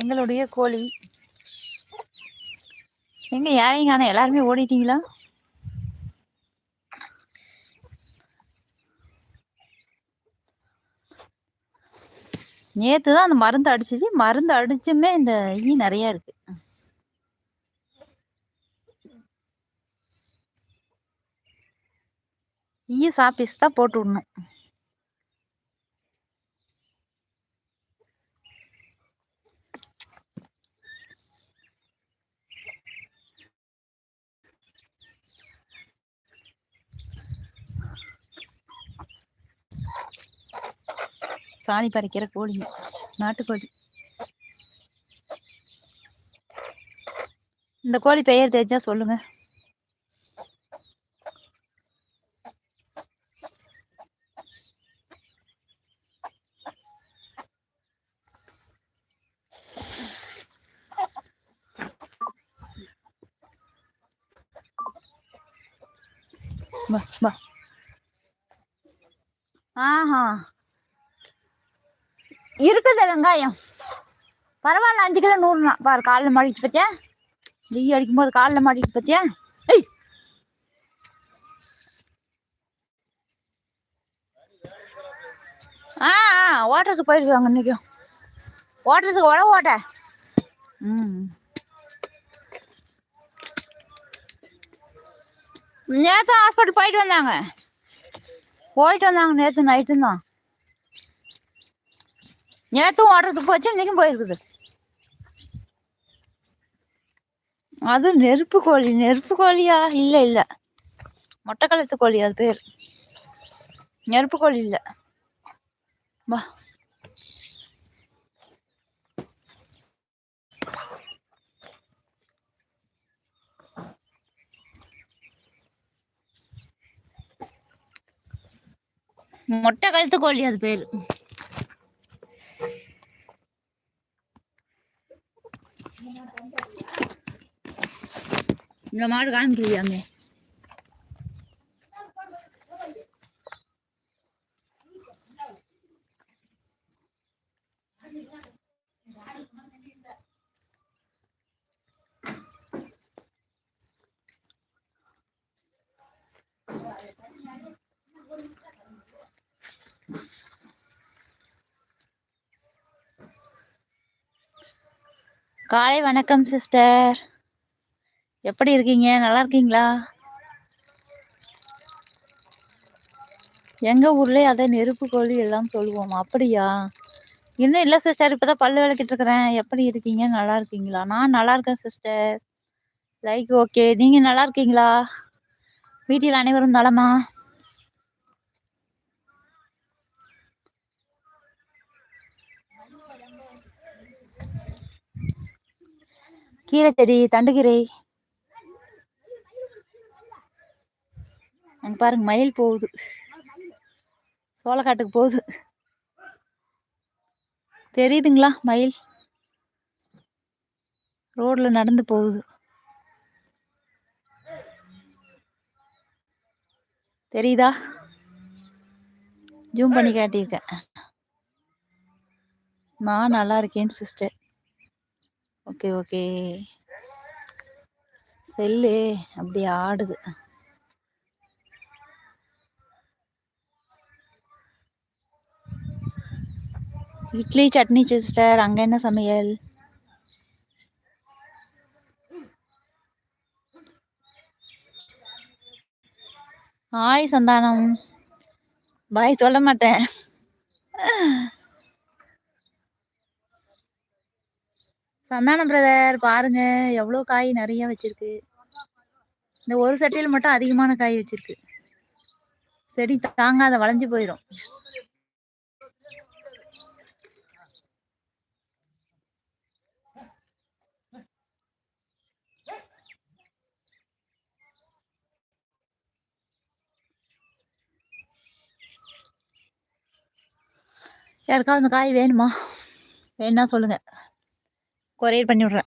எங்களுடைய கோழி. எங்க யாரையும் காண எல்லாருமே ஓடிட்டீங்களா? நேற்று தான் அந்த மருந்து அடிச்சிச்சு. மருந்து அடிச்சுமே இந்த ஈ நிறைய இருக்கு. ஈ சாப்பிஸ் தான் போட்டு விடணும். சாணி பறிக்கிற கோழிங்க. நாட்டுக்கோழி. இந்த கோழி பெயர் தெரிஞ்சா சொல்லுங்க. வா வா. ஆஹா. இருக்குது வெங்காயம். பரவாயில்ல அஞ்சு கிலோ நூறுனா பாரு காலில் மாடிக்கிட்டு பார்த்தியா நெய் அடிக்கும் போது காலில் மாடிக்கிட்டு பார்த்தியா ஐய் ஆ ஆ ஓட்டுறதுக்கு போயிருக்காங்க இன்றைக்கும் ஓட்டுறதுக்கு உழவு ஓட்ட. ம். நேற்று ஹாஸ்பிட்டல் போயிட்டு வந்தாங்க. போயிட்டு வந்தாங்க நேற்று நைட்டு தான். நேற்றும் ஓடுறதுக்கு போச்சு இன்னைக்கும் போயிருக்குது. அது நெருப்பு கோழி நெருப்பு கோழியா? இல்லை இல்லை. மொட்டை கழுத்து கோழி அது பேர். நெருப்பு கோழி இல்லை. வா. மொட்டை கழுத்து கோழி அது பேர். लमार गान भैया में। காலை வணக்கம் சிஸ்டர். எப்படி இருக்கீங்க? நல்லா இருக்கீங்களா? எங்க ஊர்ல அதை நெருப்பு கோழி எல்லாம் சொல்லுவோம் அப்படியா? இன்னும் இல்லை சிஸ்டர். இப்பதான் பல்லு விளக்கிட்டு இருக்கிறேன். எப்படி இருக்கீங்க? நல்லா இருக்கீங்களா? நான் நல்லா இருக்கேன் சிஸ்டர். Like okay. நீங்க நல்லா இருக்கீங்களா? வீட்டில் அனைவரும் நலமா? கீரை செடி தண்டுகீரை அங்கே பாருங்க மயில் போகுது. சோளக்காட்டுக்கு போகுது. தெரியுதுங்களா மயில்? ரோட்ல நடந்து போகுது. தெரியுதா? ஜூம் பண்ணி காட்டியிருக்கேன். நான் நல்லா இருக்கேன் சிஸ்டர். Okay okay. செல்லு அப்படி ஆடுது. இட்லி சட்னி சிஸ்டர் அங்கே என்ன சமையல்? ஹாய் சந்தானம். பாய் சொல்ல மாட்டேன். சந்தானம் பிரதர் பாருங்க. எவ்வளோ காய் நிறைய வச்சிருக்கு. இந்த ஒரு சட்டையில் மட்டும் அதிகமான காய் வச்சிருக்கு. செடி தாங்காத வளைஞ்சு போயிடும் யாருக்காவது அந்த காய் வேணுமா? வேணும்னா சொல்லுங்கள் கொரியர் பண்ணி விட்றேன்